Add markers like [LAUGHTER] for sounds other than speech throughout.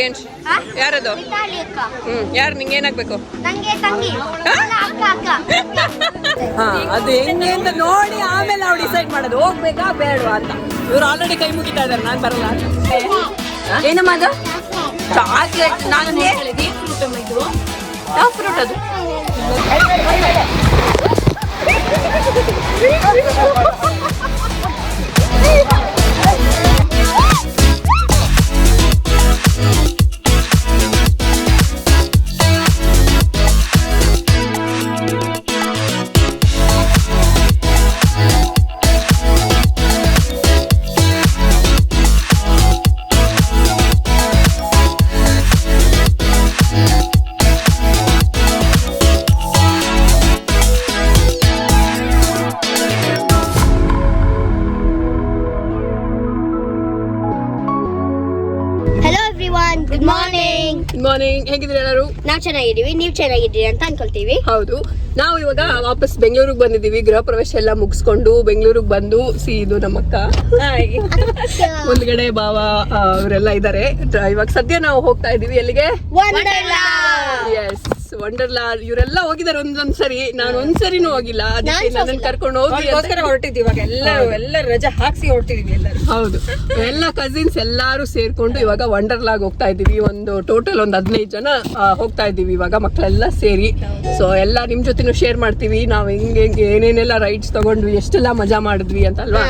ಏನ್- ಯಾರದು? ಹ್ಮ್ ಯಾರು ನಿಂಗೆ ಏನಾಗ್ಬೇಕು? ಹಾ? ಅದು ಹೆಂಗೆ ಅಂತ ನೋಡಿ ಆಮೇಲೆ ನಾವು ಡಿಸೈಡ್ ಮಾಡೋದು. ಹೋಗ್ಬೇಕಾ ಬೇಡವಾ ಅಂತ. ಇವ್ರು ಆಲ್ರೆಡಿ ಕೈ ಮುಗಿತಾ ಇದಾರೆ ನಾನು ಬರಲ್ಲ. ಏನಮ್ಮ ಅದು? ಚಾಕ್ಲೇಟ್ ನಾನು ಹೇಳಿದೆ ಯಾವ ಫ್ರೂಟ್ ಅದು? ಮಾರ್ನಿಂಗ್ ಹೇಗಿದ್ರೆ ಎಲ್ಲರೂ? ನಾವು ಚೆನ್ನಾಗಿದ್ದೀವಿ ನೀವು ಚೆನ್ನಾಗಿದ್ದೀರಿ ಅಂತ ಅನ್ಕೊಳ್ತೀವಿ. ಹೌದು. ನಾವು ಇವಾಗ ವಾಪಸ್ ಬೆಂಗಳೂರಿಗೆ ಬಂದಿದ್ದೀವಿ. ಗೃಹ ಪ್ರವೇಶ ಎಲ್ಲ ಮುಗಿಸ್ಕೊಂಡು ಬೆಂಗಳೂರಿಗೆ ಬಂದು ಸಿ ಇದು ನಮ್ಮ ಅಕ್ಕ [LAUGHS] ಮುಂದ್ಗಡೆ ಬಾವ ಅವರೆಲ್ಲ ಇದ್ದಾರೆ ಇವಾಗ ಸದ್ಯ ನಾವು ಹೋಗ್ತಾ ಇದೀವಿ ಎಲ್ಲಿಗೆ? ಎಸ್ ವಂಡರ್ಲಾ ಇವರೆಲ್ಲ ಹೋಗಿದ್ದಾರೆ ಒಂದೊಂದ್ ಸರಿ. ನಾನು ಒಂದ್ಸರಿನೂ ಹೋಗಿಲ್ಲ. ಅದಕ್ಕೆ ನನ್ನ ಕರ್ಕೊಂಡು ಹೋಗಿ ಅಂತ. ಅದಕ್ಕೋಸ್ಕರ ಹೊರಟಿದ್ವಿ ಇವಾಗ ಎಲ್ಲರೂ ಎಲ್ಲ ರಜೆ ಹಾಕ್ಸಿ ಹೊರಟಿದೀವಿ ಎಲ್ಲರೂ. ಹೌದು. ಎಲ್ಲ ಕಸಿನ್ಸ್ ಎಲ್ಲಾರು ಸೇರ್ಕೊಂಡು ಇವಾಗ ವಂಡರ್ಲಾಗ್ ಹೋಗ್ತಾ ಇದ್ದೀವಿ. ಒಂದು ಟೋಟಲ್ ಒಂದು ಹದಿನೈದು ಜನ ಆ, ಹೋಗ್ತಾ ಇದ್ದೀವಿ ಇವಾಗ ಮಕ್ಕಳೆಲ್ಲ ಸೇರಿ. ಸೊ ಎಲ್ಲ ನಿಮ್ ಜೊತೆನೂ ಶೇರ್ ಮಾಡ್ತೀವಿ. ನಾವ್ ಹೆಂಗೆ ಹೆಂಗೆ ಏನೇನೆಲ್ಲ ರೈಡ್ಸ್ ತಗೊಂಡ್ವಿ ಎಷ್ಟೆಲ್ಲ ಮಜಾ ಮಾಡಿದ್ವಿ ಅಂತ ಅಲ್ವಾ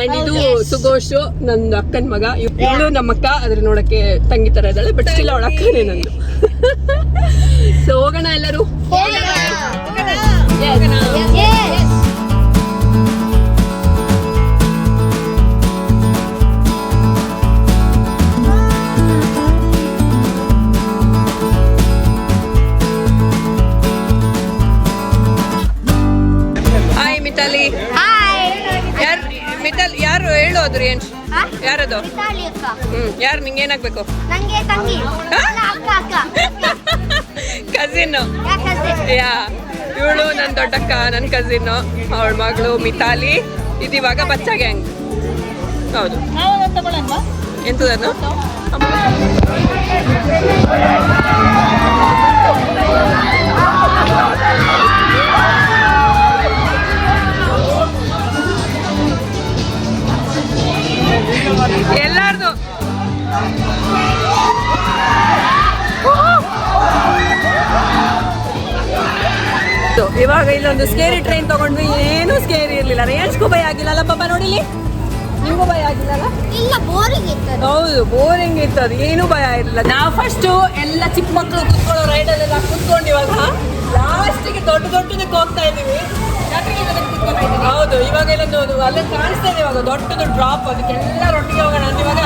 ಅಂಡ್ ಇದು ಸುಗೋಶು ನನ್ನ ಅಕ್ಕನ ಮಗ. ಇವಳು ನಮ್ಮ ಅಕ್ಕ ಅದ್ರ ನೋಡಕ್ಕೆ ತಂಗಿ ತರ ಇದ್ದಾಳೆ ಬಟ್ ಸ್ಟಿಲ್ ಅವಳ ಅಕ್ಕನೇ ನಂದು. ಸೊ ಹೋಗೋಣ ಎಲ್ಲರೂ? ಹಾಯ್ ಮಿತಾಲಿ ಹಾಯ್ ಯಾರು ಮಿತಾಲ್ ಯಾರು ಹೇಳೋದ್ರಿ ಏನ್? ಯಾರದು? ಅಕ್ಕ. ಹ್ಮ್ ಯಾರು ನಿಂಗೆ ಏನಾಗ್ಬೇಕು? ನಂಗೆ ತಂಗಿ. ನನ್ನ ಅಕ್ಕ ಅಕ್ಕ. ಕಸಿನ್ ಯಾ ಇವಳು ನನ್ನ ದೊಡ್ಡಕ್ಕ ನನ್ನ ಕಸಿನ್ ಅವಳ ಮಗಳು ಮಿತಾಲಿ ಇದಿವಾಗ ಬಚ್ಚ ಗ್ಯಾಂಗ್ ಹೌದು. ಎಂತದನ್ನು ಎಲ್ಲಾರ್ದು. ಸೊ, ಇವಾಗ ಇಲ್ಲೊಂದು ಸ್ಕೇರಿ ಟ್ರೈನ್ ತಗೊಂಡ್ವಿ. ಏನು ಸ್ಕೇರಿ ಇರ್ಲಿಲ್ಲ. ರೇಂಜ್ಗೂ ಭಯ ಆಗಿಲ್ಲ ಅಲ್ಲ ಪಾಪ ನೋಡಿಲಿ ನಿಮ್ಗೂ ಭಯ ಆಗಿಲ್ಲಲ್ಲ ಇಲ್ಲ ಬೋರಿಂಗ್ ಇತ್ತು ಹೌದು ಬೋರಿಂಗ್ ಇತ್ತು ಅದು ಏನೂ ಭಯ ಇರಲಿಲ್ಲ. ನಾವು ಫಸ್ಟು ಎಲ್ಲ ಚಿಕ್ಕ ಮಕ್ಕಳು ಕುತ್ಕೊಳ್ಳೋ ರೈಡಲ್ಲೆಲ್ಲ ಕುತ್ಕೊಂಡಿವಾಗ ಲಾಸ್ಟಿಗೆ ದೊಡ್ಡ ದೊಡ್ಡದಕ್ಕೆ ಹೋಗ್ತಾ ಇದೀವಿ ಹೌದು ಇವಾಗ ಇಲ್ಲೊಂದು ಅಲ್ಲೇ ಇದೆ ಇವಾಗ ದೊಡ್ಡದು ಡ್ರಾಪ್ ಅದಕ್ಕೆಲ್ಲ ರೊಟ್ಟಿಗೆ ಹೋಗೋಣ. ಇವಾಗ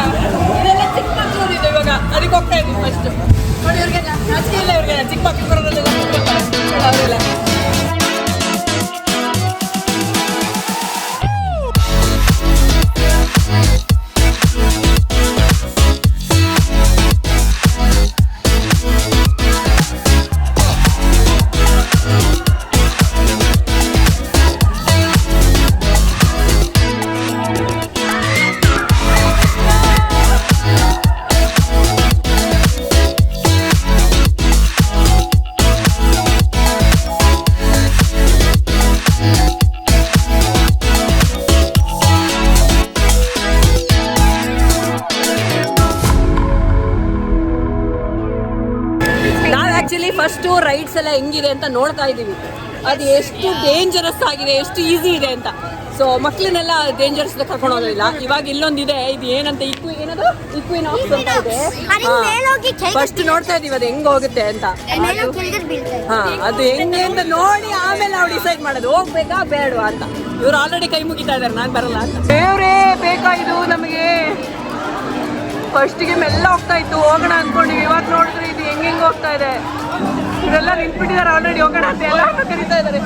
ನಾವು ಆಕ್ಚುಲಿ ಫಸ್ಟ್ ರೈಡ್ಸ್ ಎಲ್ಲ ಹೆಂಗಿದೆ ಅಂತ ನೋಡ್ತಾ ಇದೀವಿ ಅದು ಎಷ್ಟು ಡೇಂಜರಸ್ ಆಗಿದೆ ಎಷ್ಟು ಈಸಿ ಇದೆ ಅಂತ. ಸೊ ಮಕ್ಳನ್ನೆಲ್ಲ ಡೇಂಜರಸ್ ಕರ್ಕೊಂಡು ಹೋಗೋದಿಲ್ಲ. ಇವಾಗ ಇಲ್ಲೊಂದಿದೆ ಇದು ಏನಂತ ಇಕ್ವಿ ಏನದು? ಇಕ್ವಿನಾಕ್ಸ್ ಅಂತ ಇದೆ. ಫಸ್ಟ್ ನೋಡ್ತಾ ಇದೀವಿ ಅದು ಹೆಂಗ್ ಹೋಗುತ್ತೆ ಅಂತ. ಹಾ ಅದು ಹೆಂಗೆ ಅಂತ ನೋಡಿ ಆಮೇಲೆ ನಾವು ಡಿಸೈಡ್ ಮಾಡೋದು. ಹೋಗ್ಬೇಕಾ ಬೇಡವಾ ಅಂತ. ಇವ್ರು ಆಲ್ರೆಡಿ ಕೈ ಮುಗಿತಾ ಇದಾರೆ ನಾನು ಬರಲ್ಲ ಅಂತ. ದೇವ್ರೇ ಬೇಕಾ ಇದು ನಮಗೆ ಫಸ್ಟಿಗೆ ಮೆಲ್ಲ ಹೋಗ್ತಾ ಇತ್ತು, ಹೋಗೋಣ ಅನ್ಕೊಂಡಿವಿ. ಇವಾಗ ನೋಡಿದ್ರೆ ಇದು ಹೆಂಗೆ ಹೆಂಗ್ ಹೋಗ್ತಾ ಇದೆ. ಇವರೆಲ್ಲ ನಿಂತ್ಬಿಟ್ಟಿದ್ದಾರೆ ಆಲ್ರೆಡಿ ಹೋಗೋಣ ಅಂತ ಎಲ್ಲ ಕರೀತಾ ಇದ್ದಾರೆ.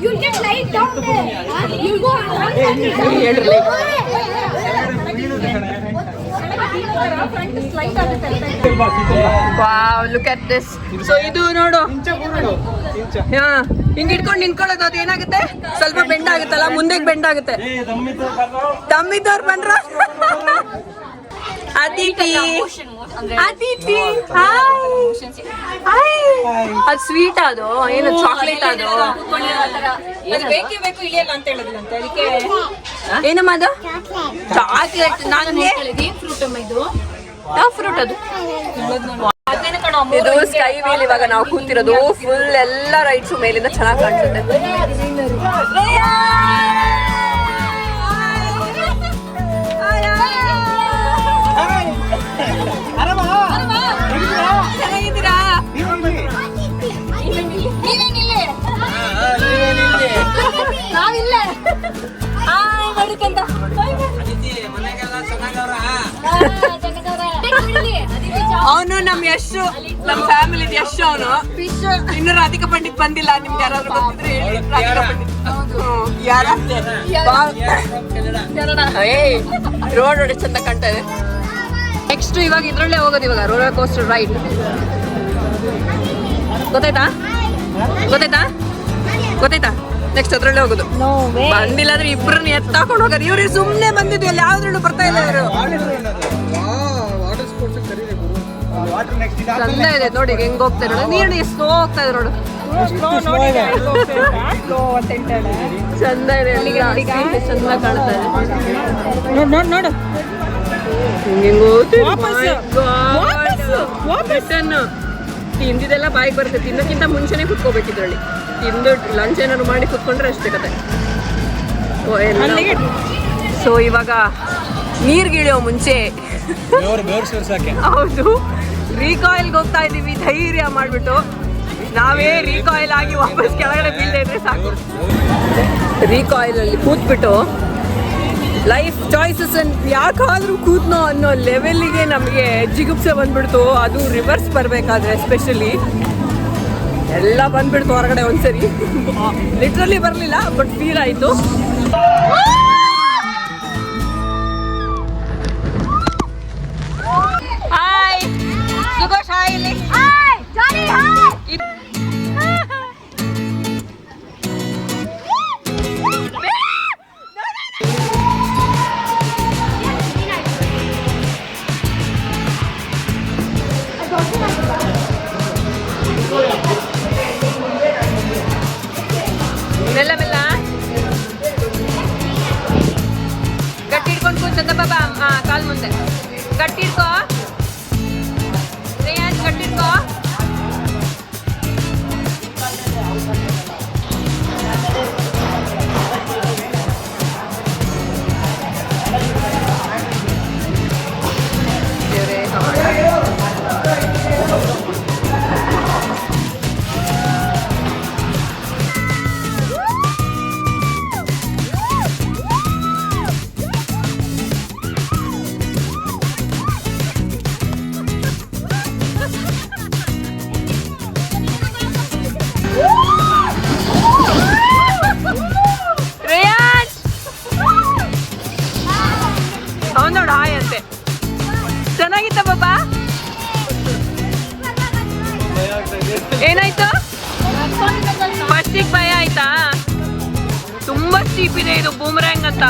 You'll get light down there. You'll go ಹೇಳ್ರಿ. Wow look at this so ಇದು ನೋಡು. ಹಾ ಹಿಂಗ್ ಇಟ್ಕೊಂಡು ನಿಂತ್ಕೊಳ್ಳೋದು ಅದು ಏನಾಗುತ್ತೆ? ಸ್ವಲ್ಪ ಬೆಂಡ್ ಆಗುತ್ತಲ್ಲ ಮುಂದೆ ಬೆಂಡ್ ಆಗುತ್ತೆ. ತಮ್ಮಿದ್ದವ್ರು ಬಂದ್ರ? [LAUGHS] ಅತಿಥಿ. ಅದಿತಿ ಅದು ಸ್ವೀಟ್ ಅದು ಏನು ಚಾಕ್ಲೇಟ್ ಅದು ಅದು. ಬೇಕೇ ಬೇಕು ಇಳಿಯಲ್ಲ ಅಂತ ಹೇಳಿದ್ರಂತೆ ಅದಕ್ಕೆ ಏನಮ್ಮ ಅದು? ಚಾಕ್ಲೇಟ್ ನಾನು ಫ್ರೂಟ್ ಅಮ್ಮ ಇದು. ಯಾವ ಫ್ರೂಟ್ ಅದು? ಇದು ಸ್ಕೈ ವೀಲ್ ಇವಾಗ ನಾವು ಕೂತಿರೋದು ಫುಲ್ ಎಲ್ಲ ರೈಟ್ಸ್ ಮೇಲಿಂದ ಚೆನ್ನಾಗಿ ಕಾಣಿಸುತ್ತೆ. ಅವನು ನಮ್ ಯಶು ನಮ್ ಫ್ಯಾಮಿಲಿ ಯಶ್ ಅವನು. ಇನ್ನು ರಾಧಿಕಾ ಪಂಡಿತ್ ಬಂದಿಲ್ಲ ನಿಮ್ಗೆ ಯಾರಾದ್ರೂ ಬಂದಿದ್ರೆ ಹೇಳಿ. ರಾಧಿಕಾ ಪಂಡಿತ್. ಯಾರ? ರೋಡ್ ನೋಡಿ ಚಂದ ಕಾಣ್ತಾ ಇದೆ. ನೆಕ್ಸ್ಟ್ ಇವಾಗ ಇದ್ರಲ್ಲೇ ಹೋಗೋದು ಇವಾಗ ರೋಲರ್ ಕೋಸ್ಟರ್ ರೈಡ್ ಗೊತ್ತಾಯ್ತಾ? ಗೊತ್ತಾಯ್ತಾ? ಗೊತ್ತಾಯ್ತಾ? ನೆಕ್ಸ್ಟ್ ಅದ್ರಲ್ಲೇ ಹೋಗುದು. ಬಂದಿಲ್ಲ ಅಂದ್ರೆ ಇಬ್ರನ್ನ ಎತ್ತಾಕೊಂಡು ಹೋಗೋದು. ಇವ್ರಿ ಸುಮ್ನೆ ಬಂದಿದ್ವಿ ಅಲ್ಲಿ ಯಾವ್ದ್ರಲ್ಲೂ ಬರ್ತಾ ಇಲ್ಲ ಇವರು? ಚಂದ ಇದೆ ನೋಡಿ ಹೆಂಗ್ ಹೋಗ್ತಾ ಇರೋದು. ನೀರು ಎಷ್ಟು ಸ್ಲೋ ಹೋಗ್ತಾ ಇದೆ. ನೋಡು ಚಂದ ಇದೆ. ಚಂದ ಕಾಣ್ತಾ ಇದೆ. ನೋಡ್ ನೋಡ್ ನೋಡು. ಹಿಂಗ್ ತಿಂದಿದೆಲ್ಲ ಬಾಯಿಗೆ ಬರುತ್ತೆ. ತಿನ್ನೋಕ್ಕಿಂತ ಮುಂಚೆನೆ ಕುತ್ಕೋಬೇಕಿದ್ರಲ್ಲಿ ತಿಂದು ಲಂಚ್ ಏನಾದ್ರು ಮಾಡಿ ಕುತ್ಕೊಂಡ್ರೆ ಅಷ್ಟೇ ಕತೆ ಸೊ ಇವಾಗ ನೀರ್ಗಿಳಿಯೋ ಮುಂಚೆ. ಹೌದು. ರೀಕಾಯಿಲ್ಗೆ ಹೋಗ್ತಾ ಇದೀವಿ ಧೈರ್ಯ ಮಾಡಿಬಿಟ್ಟು. ನಾವೇ ರೀಕಾಯಿಲ್ ಆಗಿ ವಾಪಸ್ ಕೆಳಗಡೆ ಬೀಳ್ತಾ ಇದ್ರೆ ಸಾಕು. ರೀಕಾಯಿಲ್ ಅಲ್ಲಿ ಕೂತ್ಬಿಟ್ಟು ಲೈಫ್ ಚಾಯ್ಸಸ್ ಯಾಕಾದ್ರೂ ಕೂತ್ನೋ ಅನ್ನೋ ಲೆವೆಲ್ಗೆ ನಮಗೆ ಜಿಗುಪ್ಸೆ ಬಂದ್ಬಿಡ್ತು. ಅದು ರಿವರ್ಸ್ ಬರಬೇಕಾದ್ರೆ ಎಸ್ಪೆಷಲಿ ಎಲ್ಲ ಬಂದ್ಬಿಡ್ತು ಹೊರಗಡೆ ಒಂದ್ಸರಿ. ಲಿಟ್ರಲಿ ಬರಲಿಲ್ಲ ಬಟ್ ಫೀಲ್ ಆಯಿತು. ಹಾಯ್ ಸುಗೋಶ್ ಹಾಯ್ ಹಾಯ್ ತುಂಬಾ ಸ್ಟೀಪ್ ಇದೆ ಇದು ಬೂಮರ್ಯಾಂಗ್ ಅಂತ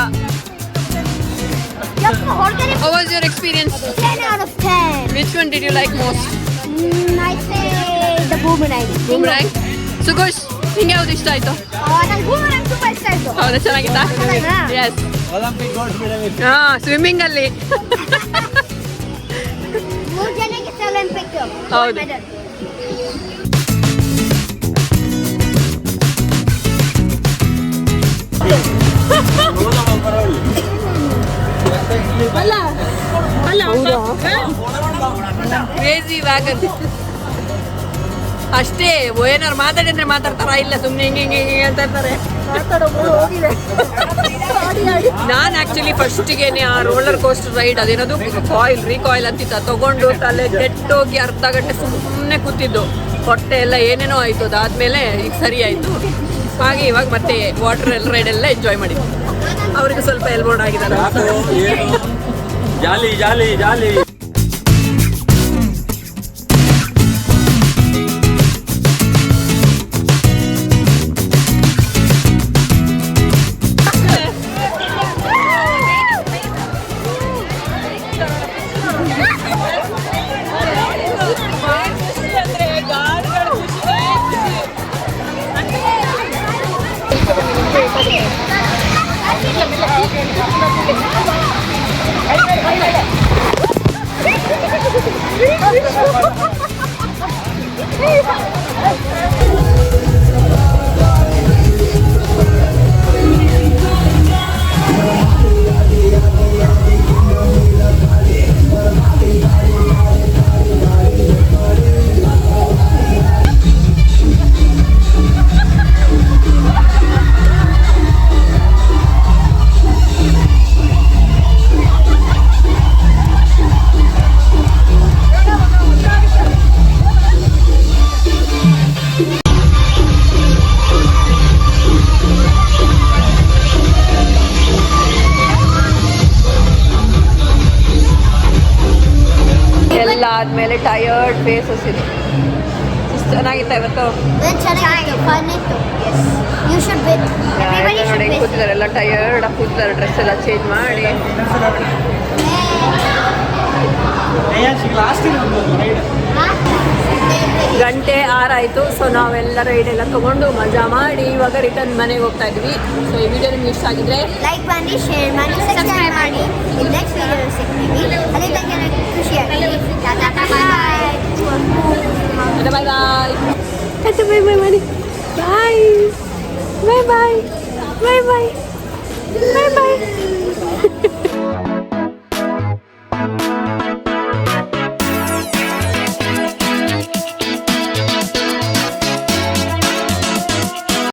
How was your experience? 10 out of 10 Which one did you like most? Mm, I say the boomerang. Boomerang? ಸುಗೋಶ್ ನಿಂಗೆ ಯಾವ್ದು ಇಷ್ಟ ಆಯ್ತು ನಂಗೆ ಬೂಮರಂಗ್ ತುಂಬಾ ಇಷ್ಟ ಆಯ್ತು ಹೌದಾ ಚೆನ್ನಾಗಿತ್ತಾ ಚೆನ್ನಾಗಿತ್ತಾ? ಎಸ್ ಹಾ ಸ್ವಿಮ್ಮಿಂಗ್ ಅಲ್ಲಿ ಮೂರು ಜನಕ್ಕೆ ಒಲಿಂಪಿಕ್ ಹೌದು. ಕ್ರೇಜಿ ವ್ಯಾಗನ್ ಅಷ್ಟೇ ಏನಾರು ಮಾತಾಡಿದ್ರೆ ಮಾತಾಡ್ತಾರ? ಇಲ್ಲ ಸುಮ್ಮನೆ ಹಿಂಗೆ ಹಿಂಗೆ ಹಿಂಗೆ ಅಂತ ಇರ್ತಾರೆ. ನಾನು ಆಕ್ಚುಲಿ ಫಸ್ಟಿಗೆ ಆ ರೋಲರ್ ಕೋಸ್ಟರ್ ರೈಡ್ ಅದೇನದು? ಕಾಯಿಲ್ ರೀಕಾಯಿಲ್ ಅಂತಿತ್ತ. ತಗೊಂಡು ತಲೆ ಕೆಟ್ಟೋಗಿ ಅರ್ಧ ಗಂಟೆ ಸುಮ್ಮನೆ ಕೂತಿದ್ದು. ಹೊಟ್ಟೆ ಎಲ್ಲ ಏನೇನೋ ಆಯ್ತು ಅದಾದ್ಮೇಲೆ ಈಗ ಸರಿ ಆಯ್ತು. ಹಾಗೆ ಇವಾಗ ಮತ್ತೆ ವಾಟರ್ ಎಲ್ಲ ರೈಡ್ ಎಲ್ಲ ಎಂಜಾಯ್ ಮಾಡಿದ್ವಿ. ಅವ್ರಿಗೆ ಸ್ವಲ್ಪ ಎಲ್ಬೋರ್ಡ್ ಆಗಿದ್ದಾರೆ. ಜಾಲಿ ಜಾಲಿ ಜಾಲಿ. 哈哈！哎。ಎವ್ರಿಬಡಿ ಇವತ್ತು. ನೋಡಿ ಕೂತಿದ್ದಾರೆ. ಎಲ್ಲ ಟಯರ್ಡ್ ಆಗಿ ಕೂತಿದ್ದಾರೆ. ಡ್ರೆಸ್ ಎಲ್ಲ ಚೇಂಜ್ ಮಾಡಿ. ಗಂಟೆ ಆರಾಯ್ತು ಸೊ ನಾವೆಲ್ಲ ರೈಡ್ ಎಲ್ಲ ತಗೊಂಡು ಮಜಾ ಮಾಡಿ ಇವಾಗ ರಿಟರ್ನ್ ಮನೆಗೆ ಹೋಗ್ತಾ ಇದ್ವಿ. ಸೊ ಈ ವಿಡಿಯೋ ನಿಮ್ಗೆ ಇಷ್ಟ ಆಗಿದ್ರೆ ಲೈಕ್ ಮಾಡಿ ಶೇರ್ ಮಾಡಿ ಸಬ್ಸ್ಕ್ರೈಬ್ ಮಾಡಿ.